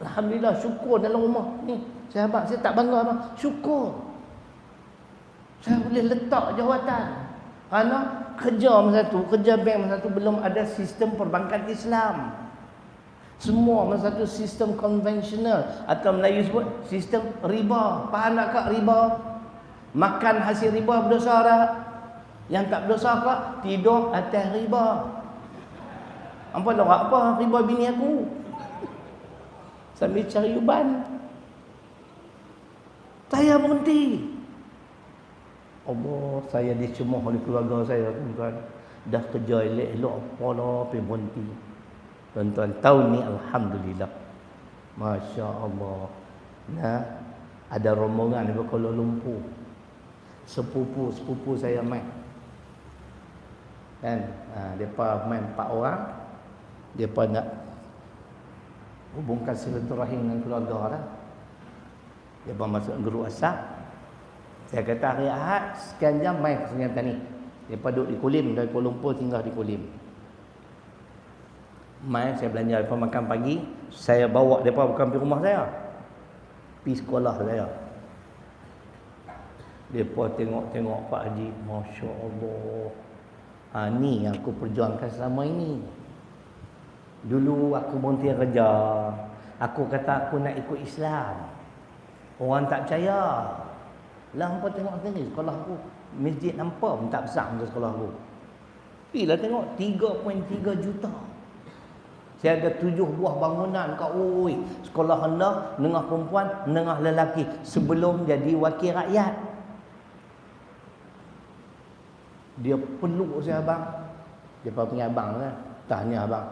Alhamdulillah syukur dalam rumah ni. Sahabat saya tak bangga apa. Syukur. Saya boleh letak jawatan. Kerana kerja masa tu, kerja bank masa tu belum ada sistem perbankan Islam. Semua masa tu sistem konvensional atau Melayu sebut sistem riba. Faham tak kak riba? Makan hasil riba berdosa tak? Yang tak berdosa kak tidur atas riba. Apa nak apa riba bini aku? Sambil cari uban. Saya berhenti. Allah, saya dicemuh oleh keluarga saya tuan-tuan. Dah kerja elok-elok apa lah pergi berhenti. Tuan-tuan, tahun ni Alhamdulillah. Masya Allah. Nah, ada rombongan dari Kuala Lumpur. Sepupu-sepupu saya main. Kan? Ha, mereka main empat orang. Mereka nak hubungkan silaturahim dengan keluarga lah. Mereka masuk grup asap. Saya kata hari Ahad sekian jam main ke Sungai Petani. Depa duduk di Kulim dari Kuala Lumpur tinggal di Kulim. Main saya belanja depa makan pagi, saya bawa depa bukan pergi rumah saya. Pergi sekolah saya. Depa tengok-tengok Pak Haji, masya-Allah. Ha, ni yang aku perjuangkan selama ini. Dulu aku berhenti kerja. Aku kata aku nak ikut Islam. Orang tak percaya. Lah hampa tengok sini sekolah aku. Masjid nampak pun tak besar untuk sekolah aku. Bila tengok 3.3 juta. Saya ada tujuh buah bangunan kat oi. Sekolah hendak, nengah perempuan, nengah lelaki sebelum jadi wakil rakyat. Dia peluk saya abang. Dia punya abang kan. Tanya abang.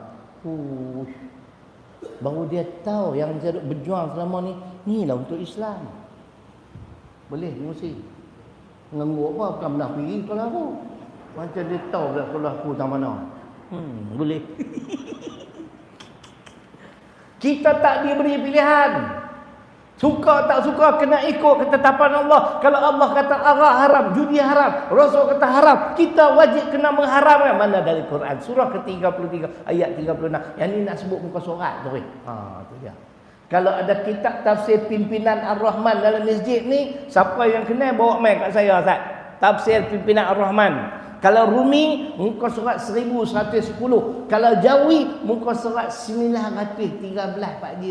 Ush. Baru dia tahu yang saya berjuang selama ni, ni lah untuk Islam. Boleh mesti. Nganggur apa bukan pernah pergi aku. Macam dia tahu dah sekolah aku tak mana. Hmm, boleh. Kita tak diberi pilihan. Suka tak suka kena ikut ketetapan Allah. Kalau Allah kata arak haram, judi haram, Rasul kata haram, kita wajib kena mengharamkan mana dari Quran surah ke-33 ayat 36. Yang ni nak sebut muka surat tu. Ha tu dia. Kalau ada kitab tafsir pimpinan Ar-Rahman dalam masjid ni, siapa yang kenal bawa mai kat saya Ustaz. Tafsir pimpinan Ar-Rahman. Kalau Rumi muka surat 1110. Kalau Jawi muka surat 913 Pak Ji.